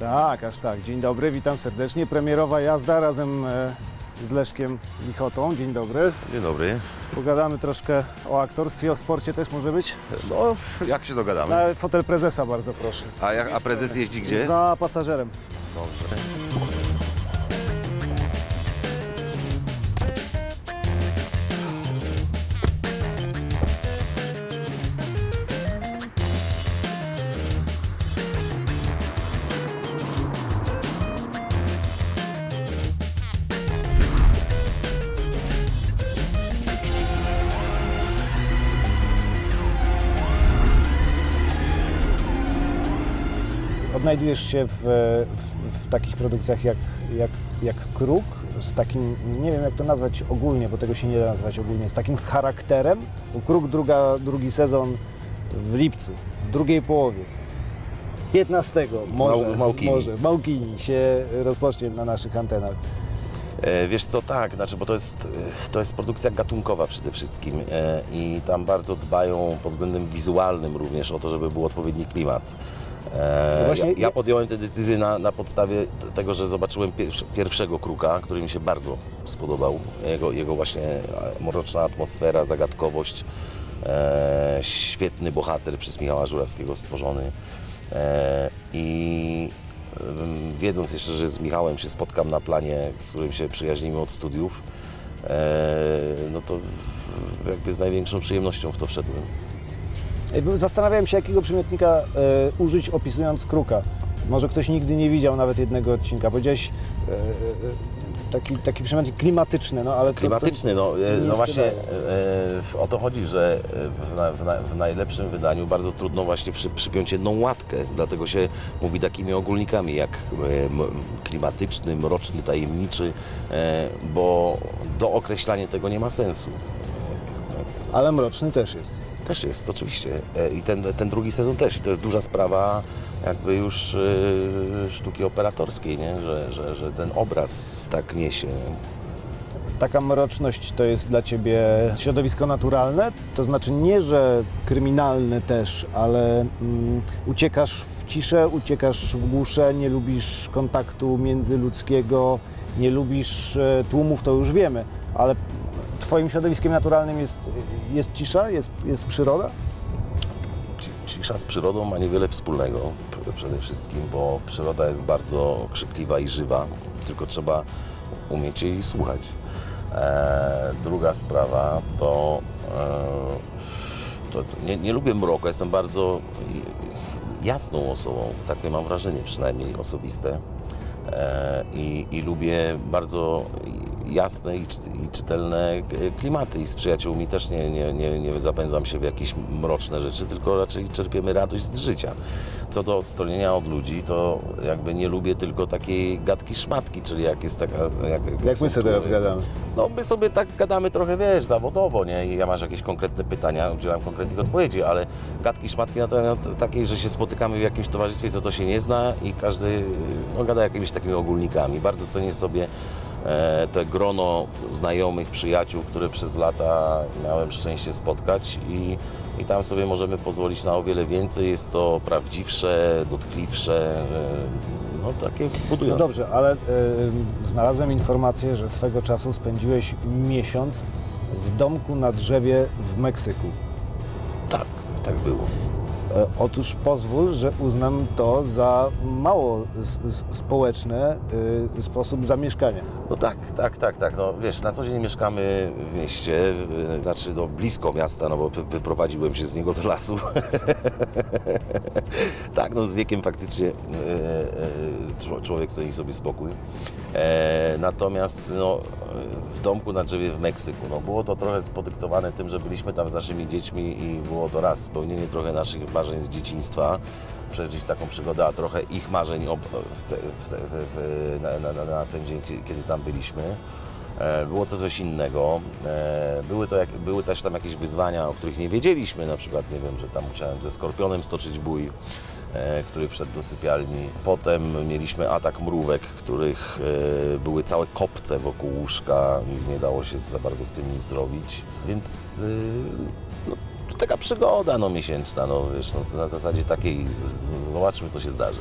Tak, aż tak. Dzień dobry, witam serdecznie. Premierowa jazda razem e, z Leszkiem Lichotą. Dzień dobry. Dzień dobry. Pogadamy troszkę o aktorstwie, o sporcie też może być. No, jak się dogadamy? Na fotel prezesa bardzo proszę. A, jak, a prezes jeździ gdzie? Za pasażerem. Dobrze. Odnajdujesz się w, w, w takich produkcjach jak, jak, jak Kruk, z takim, nie wiem jak to nazwać ogólnie, bo tego się nie da nazwać ogólnie, z takim charakterem. Bo Kruk druga, drugi sezon w lipcu, w drugiej połowie. 15 może, Mał- Małkini. może Małkini się rozpocznie na naszych antenach. E, wiesz co, tak, znaczy, bo to jest, e, to jest produkcja gatunkowa przede wszystkim e, i tam bardzo dbają pod względem wizualnym również o to, żeby był odpowiedni klimat. E, ja, ja podjąłem tę decyzję na, na podstawie tego, że zobaczyłem pierwsz, pierwszego kruka, który mi się bardzo spodobał. Jego, jego właśnie e, mroczna atmosfera, zagadkowość, e, świetny bohater przez Michała Żurawskiego stworzony. E, I Ym, wiedząc jeszcze, że z Michałem się spotkam na planie, z którym się przyjaźnimy od studiów, e, no to jakby z największą przyjemnością w to wszedłem. Zastanawiałem się, jakiego przymiotnika e, użyć opisując Kruka. Może ktoś nigdy nie widział nawet jednego odcinka. Powiedziałeś e, e, taki, taki przymiotnik klimatyczny, no ale to- Klimatyczny, no, e, nie no właśnie o to chodzi, że w, na, w, na, w najlepszym wydaniu bardzo trudno właśnie przy, przypiąć jedną łatkę, dlatego się mówi takimi ogólnikami jak m, klimatyczny, mroczny, tajemniczy, e, bo do określania tego nie ma sensu. To, ale mroczny też jest. Też jest, oczywiście. E, I ten, ten drugi sezon też. I to jest duża sprawa jakby już e, sztuki operatorskiej, nie? Że, że, że ten obraz tak niesie. Taka mroczność to jest dla Ciebie środowisko naturalne? To znaczy nie, że kryminalne też, ale mm, uciekasz w ciszę, uciekasz w głusze, nie lubisz kontaktu międzyludzkiego, nie lubisz e, tłumów, to już wiemy, ale Twoim środowiskiem naturalnym jest, jest cisza, jest, jest przyroda? Ci- Cisza z przyrodą ma niewiele wspólnego przede wszystkim, bo przyroda jest bardzo krzykliwa i żywa, tylko trzeba umieć jej słuchać. E, druga sprawa to, e, to, to nie, nie lubię mroku, jestem bardzo jasną osobą, takie mam wrażenie przynajmniej osobiste. E, i, i lubię bardzo jasne i, i czytelne klimaty i z przyjaciółmi też nie, nie, nie, nie zapędzam się w jakieś mroczne rzeczy, tylko raczej czerpiemy radość z życia. Co do odstronienia od ludzi, to jakby nie lubię tylko takiej gadki szmatki, czyli jak jest taka... Jak, Jak są my sobie teraz gadamy. no my sobie tak gadamy trochę, wiesz, zawodowo, nie? I ja masz jakieś konkretne pytania, udzielam konkretnych odpowiedzi, ale gadki szmatki na temat takiej, że się spotykamy w jakimś towarzystwie, co to się nie zna i każdy no, gada jakimiś takimi ogólnikami. Bardzo cenię sobie te grono znajomych, przyjaciół, które przez lata miałem szczęście spotkać i, i tam sobie możemy pozwolić na o wiele więcej. Jest to prawdziwsze, dotkliwsze, e, no takie No budujące. dobrze, ale y, znalazłem informację, że swego czasu spędziłeś miesiąc w domku na drzewie w Meksyku. Tak, tak było. E, Otóż pozwól, że uznam to za mało społeczny y, sposób zamieszkania. No tak, tak, tak, tak. No wiesz, na co dzień mieszkamy w mieście, y, znaczy no, blisko miasta, no bo wy- wyprowadziłem się z niego do lasu. tak, no z wiekiem faktycznie czło- człowiek ceni sobie spokój. E, natomiast no, w domku na drzewie w Meksyku, no było to trochę podyktowane tym, że byliśmy tam z naszymi dziećmi i było to raz spełnienie trochę naszych marzeń z dzieciństwa, przeżyć taką przygodę, a trochę ich marzeń w te, w te, w, na, na, na ten dzień, kie- kiedy tam byliśmy. E, Było to coś innego. E, Były, to jak, były też tam jakieś wyzwania, o których nie wiedzieliśmy. Na przykład, nie wiem, że tam musiałem ze skorpionem stoczyć bój, który wszedł do sypialni. Potem mieliśmy atak mrówek, których e, były całe kopce wokół łóżka i nie dało się za bardzo z tym nic zrobić. Więc e, no, taka przygoda no, miesięczna, no, wiesz, no, na zasadzie takiej, z, z, zobaczmy co się zdarzy.